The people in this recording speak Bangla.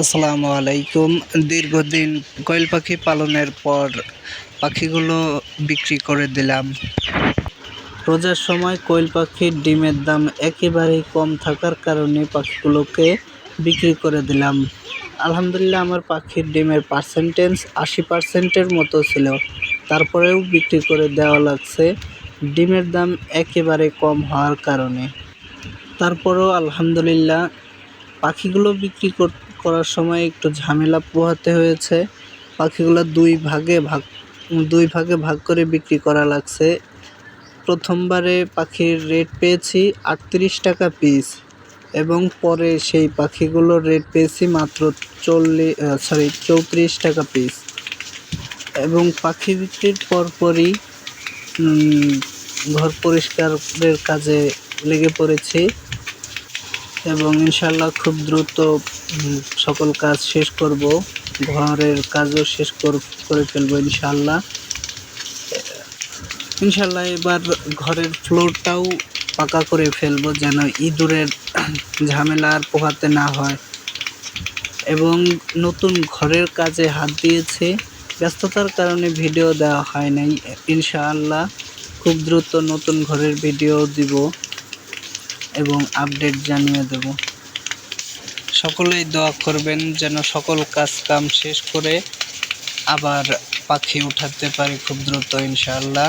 আসসালামু আলাইকুম। দীর্ঘদিন কোয়েল পাখি পালনের পর পাখিগুলো বিক্রি করে দিলাম। রোজার সময় কোয়েল পাখির ডিমের দাম একেবারেই কম থাকার কারণে পাখিগুলোকে বিক্রি করে দিলাম। আলহামদুলিল্লাহ, আমার পাখির ডিমের পার্সেন্টেজ আশি পার্সেন্টের মতো ছিল। তারপরেও বিক্রি করে দেওয়া লাগছে। ডিমের দাম একেবারে কম হওয়ার কারণে। তারপরেও আলহামদুলিল্লাহ পাখিগুলো বিক্রি কর- করার সময় একটু ঝামেলা পোহাতে হয়েছে। পাখিগুলো দুই ভাগে ভাগ, দুই ভাগে ভাগ করে বিক্রি করা লাগছে। প্রথমবারে পাখির রেট পেয়েছি আটত্রিশ টাকা পিস এবং পরে সেই পাখিগুলোর রেট পেয়েছি মাত্র চল্লিশ সরি চৌত্রিশ টাকা পিস। এবং পাখি বিক্রির পরপরই ঘর পরিষ্কারের কাজে লেগে পড়েছি। এবং ইনশাল্লাহ খুব দ্রুত সকল কাজ শেষ করব। ঘরের কাজও শেষ কর- ফেলব ইনশাল্লাহ ইনশাল্লাহ এবার ঘরের ফ্লোরটাও পাকা করে ফেলব যেন ইঁদুরের ঝামেলা আর পোহাতে না হয়। এবং নতুন ঘরের কাজে হাত দিয়েছে। ব্যস্ততার কারণে ভিডিও দেওয়া হয় নাই। ইনশাআল্লাহ খুব দ্রুত নতুন ঘরের ভিডিও দিব। এবং আপডেট জানিয়ে দেব। সকলেই দোয়া করবেন যেন সকল কাজ কাম শেষ করে আবার পাখি উঠাতে পারি খুব দ্রুত, ইনশাআল্লাহ।